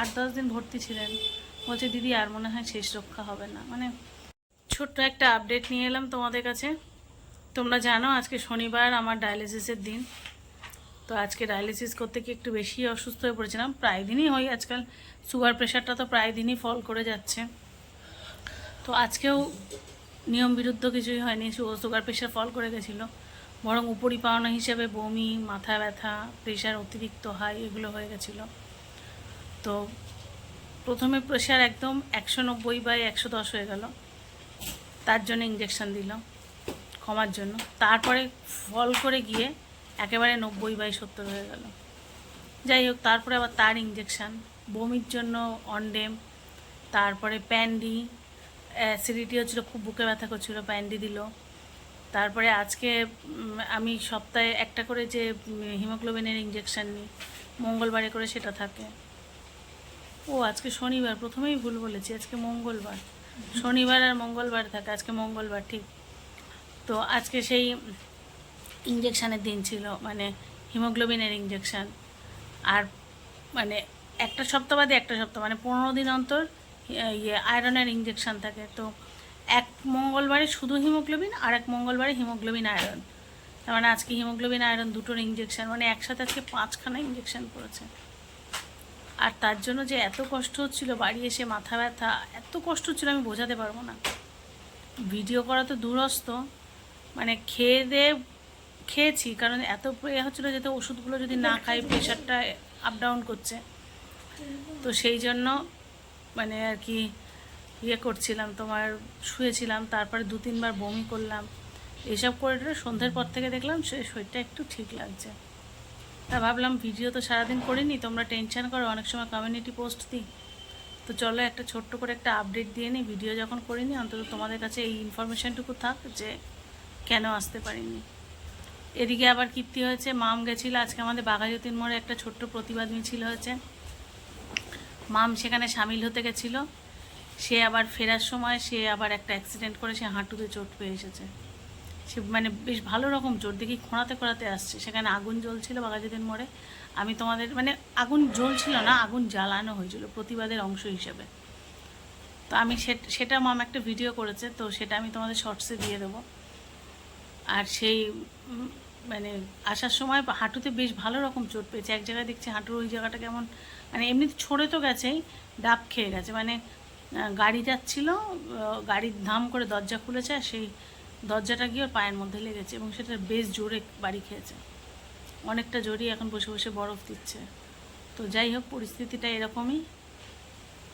আট দশ দিন ভর্তি ছিলেন। বলছে, দিদি, আর মনে হয় শেষ রক্ষা হবে না। মানে ছোট্ট একটা আপডেট নিয়ে এলাম তোমাদের কাছে। তোমরা জানো, আজকে শনিবার আমার ডায়ালিসিসের দিন। তো আজকে ডায়ালিসিস করতে গিয়ে একটু বেশি অসুস্থ হয়ে পড়েছিলাম। প্রায় দিনই হই আজকাল সুগার প্রেশারটা তো প্রায় দিনই ফল করে যাচ্ছে। তো আজকেও নিয়ম বিরুদ্ধ কিছুই হয়নি সুগার প্রেশার ফল করে গেছিল। বরং উপরি পাওনা হিসেবে বমি, মাথা ব্যথা প্রেশার অতিরিক্ত হাই এগুলো হয়ে গেছিল। তো প্রথমে প্রেশার একদম একশো নব্বই বাই একশো দশ হয়ে গেল। তার জন্য ইঞ্জেকশন দিল কমার জন্য। তারপরে ফল করে গিয়ে একেবারে নব্বই বাই সত্তর হয়ে গেল। যাই হোক, তারপরে আবার তার ইঞ্জেকশান বমির জন্য অনডেম তারপরে প্যান্ডি অ্যাসিডিটি হচ্ছিল, খুব বুকে ব্যথা করছিল, প্যান্ডি দিল। তারপরে আজকে আমি সপ্তাহে একটা করে যে হিমোগ্লোবিনের ইঞ্জেকশান নিই, মঙ্গলবারে করে সেটা থাকে। ও, আজকে শনিবার, প্রথমেই ভুল বলেছি, আজকে মঙ্গলবার। শনিবার আর মঙ্গলবার থাকে, আজকে মঙ্গলবার, ঠিক। তো আজকে সেই ইঞ্জেকশানের দিন ছিল মানে হিমোগ্লোবিনের ইঞ্জেকশান আর মানে একটা সপ্তাহ বাদে একটা সপ্তাহ মানে পনেরো দিন অন্তর ইয়ে আয়রনের ইঞ্জেকশান থাকে। তো এক মঙ্গলবারে শুধু হিমোগ্লোবিন, আর এক মঙ্গলবারে হিমোগ্লোবিন আয়রন তার মানে আজকে হিমোগ্লোবিন আয়রন দুটোর ইঞ্জেকশান মানে একসাথে আজকে পাঁচখানা ইঞ্জেকশান পড়েছে আর তার জন্য যে এত কষ্ট হচ্ছিল বাড়ি এসে মাথা ব্যথা, এত কষ্ট হচ্ছিল আমি বোঝাতে পারব না। ভিডিও করা তো দূরস্থ মানে খেয়ে দিয়ে খেয়েছি, কারণ এত এ হচ্ছিল যাতে ওষুধগুলো যদি না খাই প্রেশারটা আপ ডাউন করছে। তো সেই জন্য মানে আর কি ইয়ে করছিলাম, তোমার শুয়েছিলাম, তারপরে দু তিনবার বমি করলাম। এইসব করে সন্ধ্যের পর থেকে দেখলাম সে শরীরটা একটু ঠিক লাগছে। তা ভাবলাম ভিডিও তো সারাদিন করিনি, তোমরা টেনশন করো, অনেক সময় কমিউনিটি পোস্ট দিই। তো চলো একটা ছোট্ট করে একটা আপডেট দিয়ে নিই ভিডিও যখন করিনি, অন্তত তোমাদের কাছে এই ইনফরমেশনটুকু থাক যে কেন আসতে পারিনি। এদিকে আবার কীর্তি হয়েছে, মাম গেছিল, আজকে আমাদের বাঘাযতীন মোড়ে একটা ছোট্ট প্রতিবাদ মিছিল হয়েছে। মাম সেখানে সামিল হতে গেছিল, সে আবার ফেরার সময় সে আবার একটা অ্যাক্সিডেন্ট করে সে হাঁটুতে চোট পেয়ে এসেছে। সে মানে বেশ ভালো রকম চোট দেখি খোঁড়াতে খোঁড়াতে আসছে। সেখানে আগুন জ্বলছিল বাঘাযতীন মোড়ে। আমি তোমাদের মানে আগুন জ্বলছিল না, আগুন জ্বালানো হয়েছিল প্রতিবাদের অংশ হিসেবে। তো আমি সেটা মাম একটা ভিডিও করেছে, তো সেটা আমি তোমাদের শর্টসে দিয়ে দেবো। আর সেই মানে আসার সময় হাঁটুতে বেশ ভালো রকম চোট পেয়েছে। এক জায়গায় দেখছি হাঁটুর ওই জায়গাটা কেমন মানে এমনি ছড়ে তো গেছেই, ডাব খেয়ে গেছে। মানে গাড়ি যাচ্ছিল গাড়ির ধাম করে দরজা খুলেছে, আর সেই দরজাটা গিয়ে পায়ের মধ্যে লেগেছে এবং সেটা বেশ জোরে বাড়ি খেয়েছে। অনেকটা জোরেই এখন বসে বসে বরফ দিচ্ছে। তো যাই হোক, পরিস্থিতিটা এরকমই।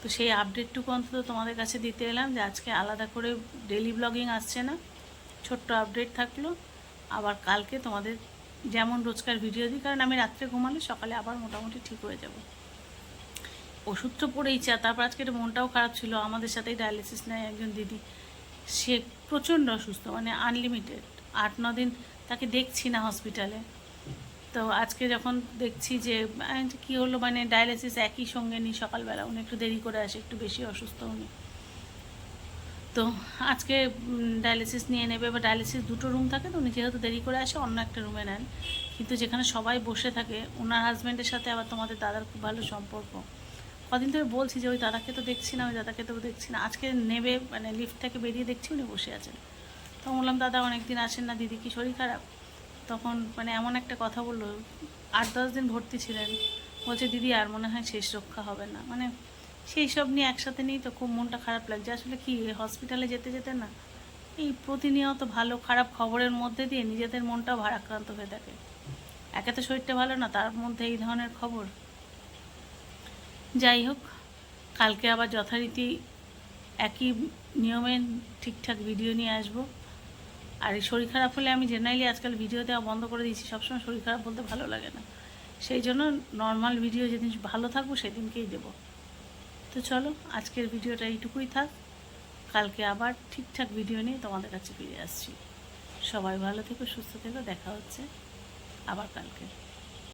তো সেই আপডেটটুকু অন্তত তোমাদের কাছে দিতে এলাম যে আজকে আলাদা করে ডেলি ব্লগিং আসছে না। ছোট্ট আপডেট থাকল। আবার কালকে তোমাদের যেমন রোজকার ভিডিও দিই, কারণ আমি রাত্রে ঘুমালে সকালে আবার মোটামুটি ঠিক হয়ে যাব। ওষুধ তো পড়েইছে তারপর আজকে মনটাও খারাপ ছিল। আমাদের সাথেই ডায়ালিসিস নেয় একজন দিদি। সে প্রচণ্ড অসুস্থ মানে আনলিমিটেড আট, ন দিন তাকে দেখছি না হসপিটালে তো আজকে যখন দেখছি যে কী হলো মানে ডায়ালিসিস একই সঙ্গে নিই সকালবেলা, উনি একটু দেরি করে আসে, একটু বেশি অসুস্থ উনি। তো আজকে ডায়ালিসিস নিয়ে নেবে, বা ডায়ালিসিস দুটো রুম থাকে তো, উনি যেহেতু দেরি করে আসে, অন্য একটা রুমে নেন। কিন্তু যেখানে সবাই বসে থাকে ওনার হাজব্যান্ডের সাথে আবার তোমাদের দাদার খুব ভালো সম্পর্ক। কদিন ধরে বলছি যে ওই দাদাকে তো দেখছি না, ওই দাদাকে তো দেখছি না। আজকে নেবে মানে লিফট থেকে বেরিয়ে দেখছি, উনি বসে আছেন। তখন বললাম, দাদা, অনেকদিন আসেন না, দিদি কি শরীর খারাপ? তখন মানে এমন একটা কথা বলল, আট দশ দিন ভর্তি ছিলেন। বলছে, দিদি, আর মনে হয় শেষ রক্ষা হবে না। মানে সেই সব নিয়ে একসাথে নিয়েই তো খুব মনটা খারাপ লাগছে। আসলে কি হসপিটালে যেতে যেতে না, এই প্রতিনিয়ত ভালো খারাপ খবরের মধ্যে দিয়ে নিজেদের মনটাও ভারাক্রান্ত হয়ে থাকে। একে তো শরীরটা ভালো না, তার মধ্যে এই ধরনের খবর। যাই হোক, কালকে আবার যথারীতি একই নিয়মে ঠিকঠাক ভিডিও নিয়ে আসব। আর এই শরীর খারাপ হলে আমি জেনারেলি আজকাল ভিডিও দেওয়া বন্ধ করে দিয়েছি, সবসময় শরীর খারাপ বলতে ভালো লাগে না। সেই জন্য নর্মাল ভিডিও যেদিন ভালো থাকব সেদিনকেই দেবো। তো চলো, আজকের ভিডিওটা এইটুকুই থাক। কালকে আবার ঠিকঠাক ভিডিও নিয়ে তোমাদের কাছে ফিরে আসছি। সবাই ভালো থেকো, সুস্থ থেকো, দেখা হচ্ছে আবার কালকে।